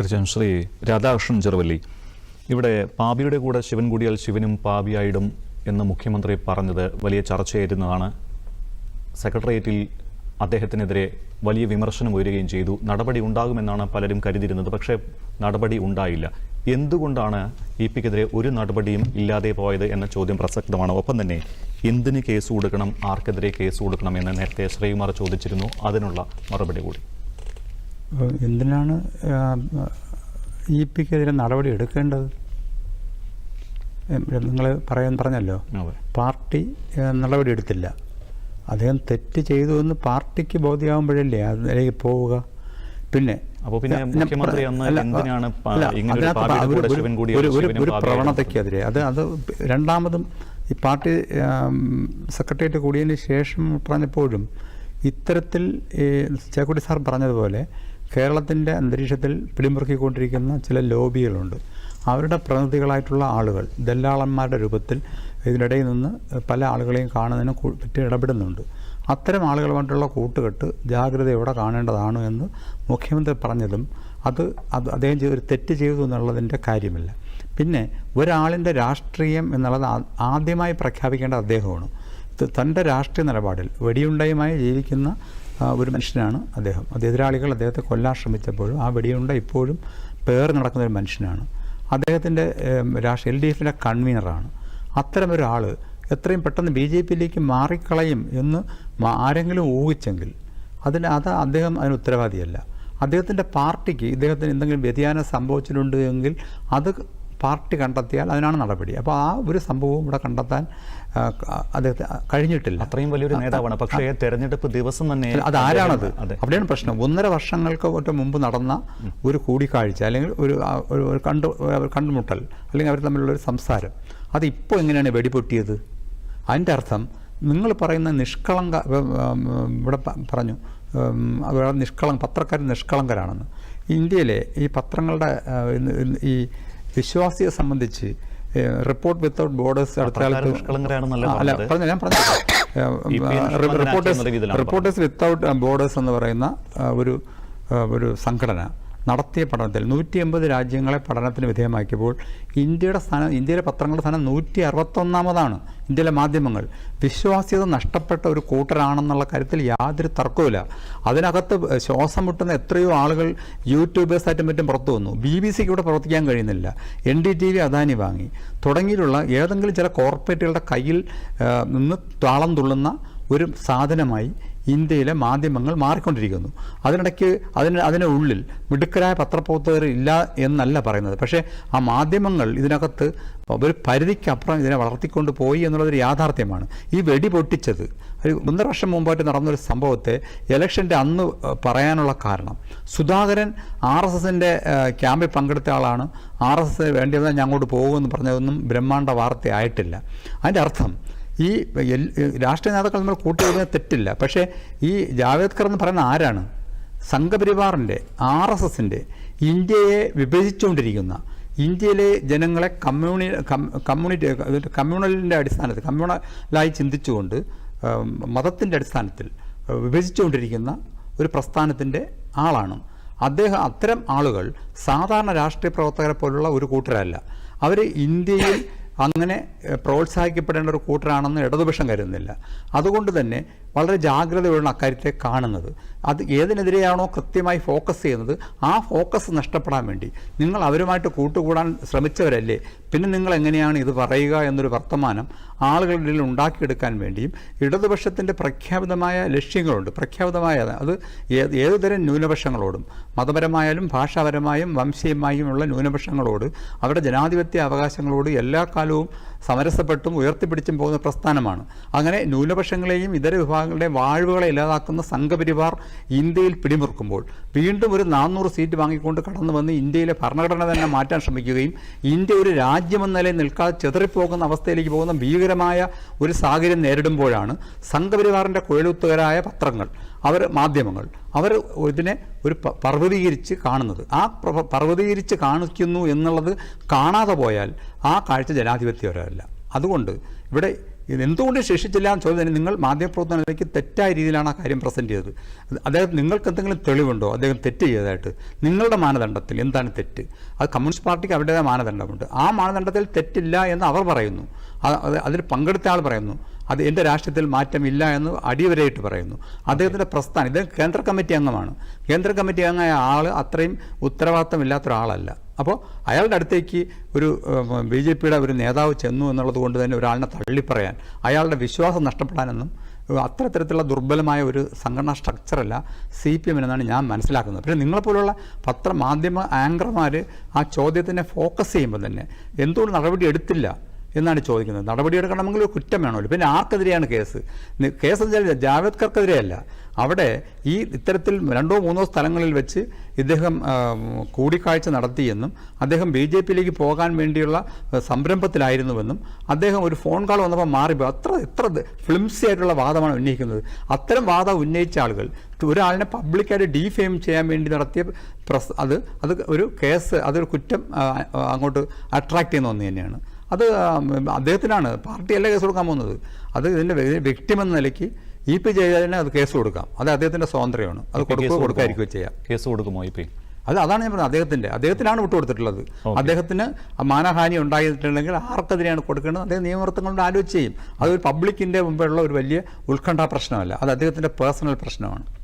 തീർച്ചയായും ശ്രീ രാധാകൃഷ്ണൻ ചെറുവല്ലി ഇവിടെ പാപിയുടെ കൂടെ ശിവൻ കൂടിയാൽ ശിവനും പാപിയായിടും എന്ന് മുഖ്യമന്ത്രി പറഞ്ഞത് വലിയ ചർച്ചയായിരുന്നതാണ്. സെക്രട്ടേറിയറ്റിൽ അദ്ദേഹത്തിനെതിരെ വലിയ വിമർശനം ഉയരുകയും ചെയ്തു. നടപടി ഉണ്ടാകുമെന്നാണ് പലരും കരുതിയിരുന്നത്. പക്ഷേ നടപടി ഉണ്ടായില്ല. എന്തുകൊണ്ടാണ് ഇ പിക്കെതിരെ ഒരു നടപടിയും ഇല്ലാതെ പോയത് എന്ന ചോദ്യം പ്രസക്തമാണ്. ഒപ്പം തന്നെ എന്തിന് കേസ് കൊടുക്കണം ആർക്കെതിരെ കേസ് കൊടുക്കണം എന്ന് നേരത്തെ ശ്രീകുമാർ ചോദിച്ചിരുന്നു. അതിനുള്ള മറുപടി കൂടി. എന്തിനാണ് ഇ പിക്കെതിരെ നടപടി എടുക്കേണ്ടത്? നിങ്ങൾ പറയാൻ പറഞ്ഞല്ലോ. പാർട്ടി നടപടി എടുത്തില്ല. അദ്ദേഹം തെറ്റ് ചെയ്തു എന്ന് പാർട്ടിക്ക് ബോധ്യമാകുമ്പോഴല്ലേ അതിലേക്ക് പോവുക? പിന്നെ അപ്പോൾ പിന്നെ മുഖ്യമന്ത്രി അന്ന് എന്തിനാണ് ഒരു പ്രവണതയ്ക്കെതിരെ. അത് അത് രണ്ടാമതും ഈ പാർട്ടി സെക്രട്ടേറിയറ്റ് കൂടിയതിന് ശേഷം പറഞ്ഞപ്പോഴും ഇത്തരത്തിൽ ഈ ചേക്കുട്ടി സാർ പറഞ്ഞതുപോലെ കേരളത്തിന്റെ അന്തരീക്ഷത്തിൽ പിടിമുറുക്കിക്കൊണ്ടിരിക്കുന്ന ചില ലോബികളുണ്ട്. അവരുടെ പ്രതിനിധികളായിട്ടുള്ള ആളുകൾ ദല്ലാളന്മാരുടെ രൂപത്തിൽ ഇതിനിടയിൽ നിന്ന് പല ആളുകളെയും കാണുന്നതിന് പറ്റി ഇടപെടുന്നുണ്ട്. അത്തരം ആളുകളുമായിട്ടുള്ള കൂട്ടുകെട്ട് ജാഗ്രതയോടെ കാണേണ്ടതാണ് എന്ന് മുഖ്യമന്ത്രി പറഞ്ഞതും അത് അത് അദ്ദേഹം ഒരു തെറ്റ് ചെയ്തു എന്നുള്ളതിന്റെ കാര്യമില്ല. പിന്നെ ഒരാളിന്റെ രാഷ്ട്രീയം എന്നുള്ളത് ആദ്യമായി പ്രഖ്യാപിക്കേണ്ട അദ്ദേഹമാണ്. തന്റെ രാഷ്ട്രീയ നിലപാടിൽ വെടിയുണ്ടയുമായി ജീവിക്കുന്ന ഒരു മനുഷ്യനാണ് അദ്ദേഹം. എതിരാളികൾ അദ്ദേഹത്തെ കൊല്ലാൻ ശ്രമിച്ചപ്പോഴും ആ വെടിയുണ്ട ഇപ്പോഴും പേർ നടക്കുന്ന ഒരു മനുഷ്യനാണ്. അദ്ദേഹത്തിന്റെ രാഷ്ട്രീയ എൽ ഡി എഫിന്റെ കൺവീനറാണ്. അത്തരമൊരാൾ എത്രയും പെട്ടെന്ന് ബി ജെ പിയിലേക്ക് മാറിക്കളയും എന്ന് ആരെങ്കിലും ഊഹിച്ചെങ്കിൽ അതിന് അത് അദ്ദേഹം അതിന് ഉത്തരവാദിയല്ല. അദ്ദേഹത്തിന്റെ പാർട്ടിക്ക് ഇദ്ദേഹത്തിന് എന്തെങ്കിലും വ്യതിയാനം സംഭവിച്ചിട്ടുണ്ട് എങ്കിൽ അത് പാർട്ടി കണ്ടെത്തിയാൽ അതിനാണ് നടപടി. അപ്പോൾ ആ ഒരു സംഭവവും ഇവിടെ കണ്ടെത്താൻ അദ്ദേഹത്തെ കഴിഞ്ഞിട്ടില്ല. അത്രയും വലിയൊരു നേതാവാണ്. പക്ഷേ തെരഞ്ഞെടുപ്പ് ദിവസം തന്നെ അല്ല, അത് ആരാണത്? അവിടെയാണ് പ്രശ്നം. ഒന്നര വർഷങ്ങൾക്ക് ഒറ്റ മുമ്പ് നടന്ന ഒരു കൂടിക്കാഴ്ച അല്ലെങ്കിൽ ഒരു ഒരു കണ്ടു കണ്ടുമുട്ടൽ അല്ലെങ്കിൽ അവർ തമ്മിലുള്ള ഒരു സംസാരം അത് ഇപ്പോൾ എങ്ങനെയാണ് വെടിപൊട്ടിയത്? അതിന്റെ അർത്ഥം നിങ്ങൾ പറയുന്ന നിഷ്കളങ്ക ഇവിടെ പറഞ്ഞു നിഷ്കളം നിഷ്കളങ്ക പത്രക്കാർ നിഷ്കളങ്കരാണെന്ന്. ഇന്ത്യയിലെ ഈ പത്രങ്ങളുടെ ഈ വിശ്വാസിയെ സംബന്ധിച്ച് റിപ്പോർട്ട് വിത്തൗട്ട് ബോർഡേഴ്സ് അടുത്ത അല്ല പറഞ്ഞു ഞാൻ പറഞ്ഞു. റിപ്പോർട്ടേഴ്സ് റിപ്പോർട്ടേഴ്സ് വിത്തൗട്ട് ബോർഡേഴ്സ് എന്ന് പറയുന്ന ഒരു ഒരു സംഘടന. നടത്തിയ പഠനത്തിൽ നൂറ്റി എൺപത് രാജ്യങ്ങളെ പഠനത്തിന് വിധേയമാക്കിയപ്പോൾ ഇന്ത്യയുടെ സ്ഥാനം ഇന്ത്യയിലെ പത്രങ്ങളുടെ സ്ഥാനം നൂറ്റി അറുപത്തൊന്നാമതാണ് ഇന്ത്യയിലെ മാധ്യമങ്ങൾ. വിശ്വാസ്യത നഷ്ടപ്പെട്ട ഒരു കൂട്ടരാണെന്നുള്ള കാര്യത്തിൽ യാതൊരു തർക്കവുമില്ല. അതിനകത്ത് ശ്വാസം മുട്ടുന്ന എത്രയോ ആളുകൾ യൂട്യൂബേഴ്സായിട്ടും മറ്റും പുറത്തു വന്നു. ബി ബി സിക്ക് ഇവിടെ പ്രവർത്തിക്കാൻ കഴിയുന്നില്ല. N D T V Adani വാങ്ങി. തുടങ്ങിയിട്ടുള്ള ഏതെങ്കിലും ചില കോർപ്പറേറ്റുകളുടെ കയ്യിൽ നിന്ന് താളം തുള്ളുന്ന ഒരു സാധനമായി ഇന്ത്യയിലെ മാധ്യമങ്ങൾ മാറിക്കൊണ്ടിരിക്കുന്നു. അതിനിടയ്ക്ക് അതിന് അതിന് ഉള്ളിൽ മിടുക്കരായ പത്രപ്രവർത്തകർ ഇല്ല എന്നല്ല പറയുന്നത്. പക്ഷേ ആ മാധ്യമങ്ങൾ ഇതിനകത്ത് ഒരു പരിധിക്കപ്പുറം ഇതിനെ വളർത്തിക്കൊണ്ട് പോയി എന്നുള്ളതൊരു യാഥാർത്ഥ്യമാണ്. ഈ വെടി പൊട്ടിച്ചത് ഒരു ഒന്നര വർഷം മുമ്പായിട്ട് നടന്നൊരു സംഭവത്തെ ഇലക്ഷന്റെ അന്ന് പറയാനുള്ള കാരണം. സുധാകരൻ ആർ എസ് എസിന്റെ ക്യാമ്പിൽ പങ്കെടുത്ത ആളാണ്. ആർ എസ് എസ് വേണ്ടിയത് ഞാൻ അങ്ങോട്ട് പോകുമെന്ന് പറഞ്ഞതൊന്നും ബ്രഹ്മാണ്ട വാർത്തയായിട്ടില്ല അതിന്റെ അർത്ഥം ഈ രാഷ്ട്രീയ നേതാക്കൾ നമ്മൾ കൂട്ടുവരുന്നത് തെറ്റില്ല. പക്ഷേ ഈ ജാവേദ്കർ എന്ന് പറയുന്ന ആരാണ്? സംഘപരിവാറിന്റെ ആർ എസ് എസിന്റെ ഇന്ത്യയെ വിഭജിച്ചുകൊണ്ടിരിക്കുന്ന ഇന്ത്യയിലെ ജനങ്ങളെ കമ്മ്യൂണി കമ്മ്യൂണിറ്റി കമ്മ്യൂണലിന്റെ അടിസ്ഥാനത്തിൽ കമ്മ്യൂണലായി ചിന്തിച്ചുകൊണ്ട് മതത്തിന്റെ അടിസ്ഥാനത്തിൽ വിഭജിച്ചുകൊണ്ടിരിക്കുന്ന ഒരു പ്രസ്ഥാനത്തിന്റെ ആളാണ്. അദ്ദേഹം അത്തരം ആളുകൾ സാധാരണ രാഷ്ട്രീയ പ്രവർത്തകരെ പോലുള്ള ഒരു കൂട്ടരല്ല. അവർ ഇന്ത്യയിൽ അങ്ങനെ പ്രോത്സാഹിക്കപ്പെടേണ്ട ഒരു കൂട്ടരാണെന്ന് ഇടതുപക്ഷം കരുതുന്നില്ല. അതുകൊണ്ട് തന്നെ വളരെ ജാഗ്രതയുള്ള അക്കാര്യത്തെ കാണുന്നത്. അത് ഏതിനെതിരെയാണോ കൃത്യമായി ഫോക്കസ് ചെയ്യുന്നത് ആ ഫോക്കസ് നഷ്ടപ്പെടാൻ വേണ്ടി. നിങ്ങൾ അവരുമായിട്ട് കൂട്ടുകൂടാൻ ശ്രമിച്ചവരല്ലേ? പിന്നെ നിങ്ങൾ എങ്ങനെയാണ് ഇത് പറയുക എന്നൊരു വർത്തമാനം ആളുകളുടെ ഇടയിൽ ഉണ്ടാക്കിയെടുക്കാൻ വേണ്ടിയും ഇടതുപക്ഷത്തിന്റെ പ്രഖ്യാപിതമായ ലക്ഷ്യങ്ങളുണ്ട് പ്രഖ്യാപിതമായ അത് ഏത് ഏതുതരം ന്യൂനപക്ഷങ്ങളോടും മതപരമായാലും ഭാഷാപരമായും വംശീയമായും ഉള്ള ന്യൂനപക്ഷങ്ങളോട് അവരുടെ ജനാധിപത്യ അവകാശങ്ങളോട് എല്ലാ കാലവും സമരസപ്പെട്ടും ഉയർത്തിപ്പിടിച്ചും പോകുന്ന പ്രസ്ഥാനമാണ്. അങ്ങനെ ന്യൂനപക്ഷങ്ങളെയും ഇതര വിഭാഗങ്ങളുടെയും വാഴ്വുകളെ ഇല്ലാതാക്കുന്ന സംഘപരിവാർ ഇന്ത്യയിൽ പിടിമുറുക്കുമ്പോൾ വീണ്ടും ഒരു നാനൂറ് സീറ്റ് വാങ്ങിക്കൊണ്ട് കടന്നു വന്ന് ഇന്ത്യയിലെ ഭരണഘടന തന്നെ മാറ്റാൻ ശ്രമിക്കുകയും ഇന്ത്യ ഒരു രാജ്യമെന്ന നിലയിൽ നിൽക്കാതെ ചെതറിപ്പോകുന്ന അവസ്ഥയിലേക്ക് പോകുന്ന ഭീകരമായ ഒരു സാഹചര്യം നേരിടുമ്പോഴാണ് സംഘപരിവാറിന്റെ കുഴലുത്തുകരായ പത്രങ്ങൾ അവർ മാധ്യമങ്ങൾ. അവർ ഇതിനെ ഒരു പർവതീകരിച്ച് കാണുന്നത്. ആ പർവതീകരിച്ച് കാണിക്കുന്നു എന്നുള്ളത് കാണാതെ പോയാൽ ആ കാഴ്ച ജനാധിപത്യപരമല്ല അതുകൊണ്ട് ഇവിടെ എന്തുകൊണ്ട് ശിക്ഷിച്ചില്ല എന്ന് ചോദിച്ചാൽ നിങ്ങൾ മാധ്യമപ്രവർത്തനത്തിലേക്ക് തെറ്റായ രീതിയിലാണ് ആ കാര്യം പ്രസന്റ് ചെയ്തത്. അദ്ദേഹം നിങ്ങൾക്ക് എന്തെങ്കിലും തെളിവുണ്ടോ? അദ്ദേഹം തെറ്റ് ചെയ്തതായിട്ട്. നിങ്ങളുടെ മാനദണ്ഡത്തിൽ എന്താണ് തെറ്റ്? അത് കമ്മ്യൂണിസ്റ്റ് പാർട്ടിക്ക് അവരുടേതായ മാനദണ്ഡമുണ്ട്. ആ മാനദണ്ഡത്തിൽ തെറ്റില്ല എന്ന് അവർ പറയുന്നു. അത് അത് അതിൽ പങ്കെടുത്ത ആൾ പറയുന്നു. അത് എന്റെ രാഷ്ട്രീയത്തിൽ മാറ്റമില്ല എന്ന് അടിവരയിട്ട് പറയുന്നു. അദ്ദേഹത്തിന്റെ പ്രസ്ഥാനം ഇദ്ദേഹം കേന്ദ്ര കമ്മിറ്റി അംഗമാണ്. കേന്ദ്ര കമ്മിറ്റി അംഗമായ ആൾ അത്രയും ഉത്തരവാദിത്തമില്ലാത്ത ഒരാളല്ല അപ്പോൾ അയാളുടെ അടുത്തേക്ക് ഒരു ബി ജെ പിയുടെ ഒരു നേതാവ് ചെന്നു എന്നുള്ളത് കൊണ്ട് തന്നെ ഒരാളിനെ തള്ളിപ്പറയാൻ അയാളുടെ വിശ്വാസം നഷ്ടപ്പെടാനെന്നും അത്തരത്തിലുള്ള ദുർബലമായ ഒരു സംഘടനാ സ്ട്രക്ചറല്ല സി പി എം എന്നാണ് ഞാൻ മനസ്സിലാക്കുന്നത്. പക്ഷേ നിങ്ങളെപ്പോലുള്ള പത്രമാധ്യമ ആങ്കർമാർ ആ ചോദ്യത്തിനെ ഫോക്കസ് ചെയ്യുമ്പോൾ തന്നെ എന്തുകൊണ്ട് നടപടി എടുത്തില്ല? എന്നാണ് ചോദിക്കുന്നത്. നടപടിയെടുക്കണമെങ്കിൽ കുറ്റം വേണമല്ലോ. പിന്നെ ആർക്കെതിരെയാണ് കേസ്? കേസ് എന്ന് ജാവേദ്കർക്കെതിരെയല്ല. അവിടെ ഈ ഇത്തരത്തിൽ രണ്ടോ മൂന്നോ സ്ഥലങ്ങളിൽ വെച്ച് ഇദ്ദേഹം കൂടിക്കാഴ്ച നടത്തിയെന്നും അദ്ദേഹം ബി ജെ പിയിലേക്ക് പോകാൻ വേണ്ടിയുള്ള സംരംഭത്തിലായിരുന്നുവെന്നും അദ്ദേഹം ഒരു ഫോൺ കോൾ വന്നപ്പോൾ മാറിപ്പോയി അത്ര എത്ര ഫ്ലിംസി ആയിട്ടുള്ള വാദമാണ് ഉന്നയിക്കുന്നത്. അത്തരം വാദം ഉന്നയിച്ച ആളുകൾ ഒരാളിനെ പബ്ലിക്കായിട്ട് ഡീഫെയിം ചെയ്യാൻ വേണ്ടി നടത്തിയ പ്രസ് അത് അത് ഒരു കേസ് അതൊരു കുറ്റം അങ്ങോട്ട് അട്രാക്ട് ചെയ്യുന്ന ഒന്ന് തന്നെയാണ്. അത് അദ്ദേഹത്തിനാണ്. പാർട്ടിയല്ല കേസ് കൊടുക്കാൻ പോകുന്നത്. അത് ഇതിന്റെ വ്യക്തിമെന്ന നിലയ്ക്ക് ഇ പി ജയരാജനെ അത് കേസ് കൊടുക്കാം. അത് അദ്ദേഹത്തിന്റെ സ്വാതന്ത്ര്യമാണ്. അത് കൊടുക്കുക കൊടുക്കുമോ? കൊടുക്കാതിരിക്കുകയോ ചെയ്യാം. കേസ് കൊടുക്കുമോ ഇ പി? അത് അതാണ് ഞാൻ പറഞ്ഞത്. അദ്ദേഹത്തിന്റെ അദ്ദേഹത്തിനാണ് വിട്ടുകൊടുത്തിട്ടുള്ളത്. അദ്ദേഹത്തിന് മാനഹാനി ഉണ്ടായിട്ടുണ്ടെങ്കിൽ ആർക്കെതിരെയാണ് കൊടുക്കേണ്ടത്? അദ്ദേഹം നിയമവൃത്തങ്ങളുടെ ആലോചിച്ച് ചെയ്യും. അതൊരു പബ്ലിക്കിന്റെ മുമ്പുള്ള ഒരു വലിയ ഉത്കണ്ഠ പ്രശ്നമല്ല. അത് അദ്ദേഹത്തിന്റെ പേഴ്സണൽ പ്രശ്നമാണ്.